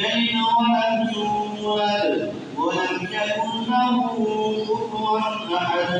يلد ولم يولد ولم يكن له كفوا أحد.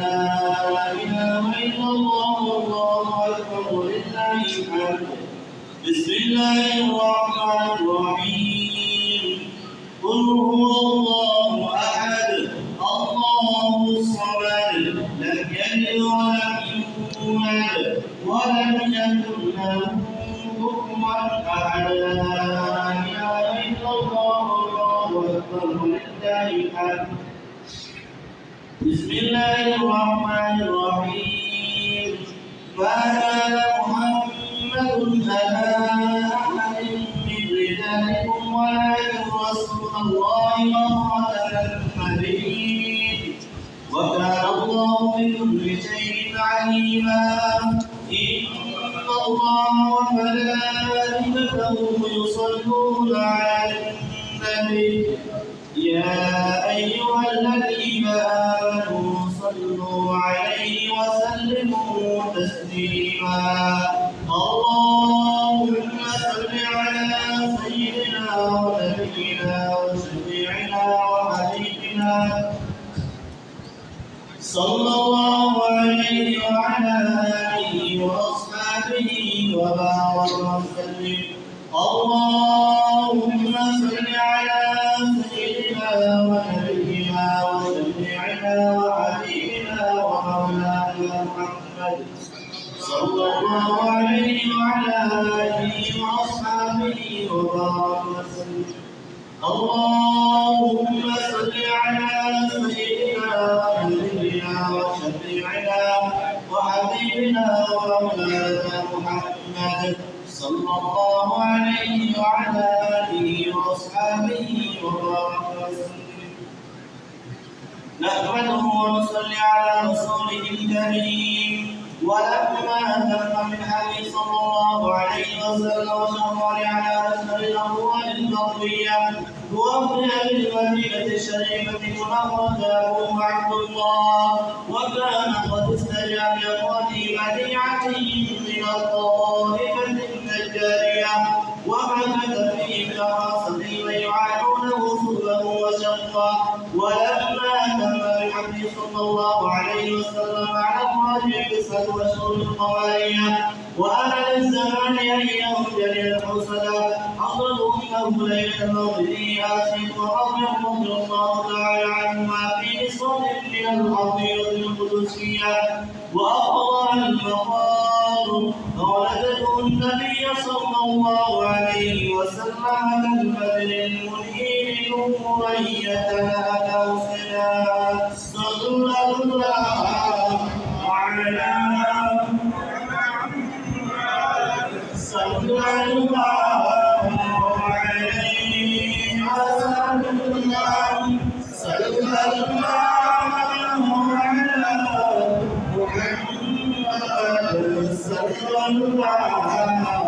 لا إله إلا الله والله أكبر ولله الحمد. بسم الله الرحمن الرحيم. قل هو الله أحد الله الصمد لم يلد ولم يولد ولم يكن له كفوا أحد. بسم الله الرحمن الرحيم. ما محمد أبا أحد من رجالكم ولكن رسول الله وخاتم النبيين وكان الله بكل شيء عليما. إن الله وملائكته يصلون على النبي. يا أيها الذين آمنوا صلوا عليه وسلموا تسليما. اللهم صل على سيدنا ونبينا وشفيعنا وحبيبنا. صلى الله عليه وعلى آله وأصحابه وبارك وسلم. اللهم صل نحمده ونصلي على رسوله الكريم. ولما تم من حديث صلى الله عليه وسلم وشرع على أسر الأموال الفضلية وابن المدينة الشريفة منورة أبوه عبد الله. وكان قد استجاب لإخوته بديعته من الطائفة النجارية ومكث في كراسة ويعانونه سبه ولما تم بالحمد صلى الله عليه وسلم على الراجع قصة وشهر القوارية وأهل الزمان أيهم جليل الحسنى إنه ليلة مولده آسف ورضي الله تعالى عنهما في نسوة من الحضيرة القدسية. وأفضل المقام فولدته النبي صلى الله عليه وسلم صلى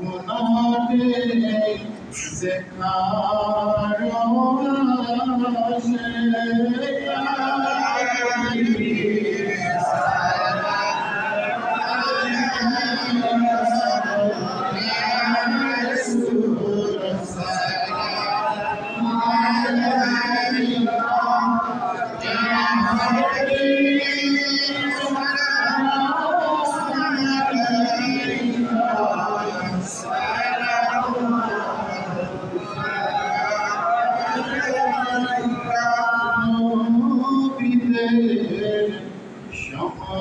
গুণারে যেখার আসে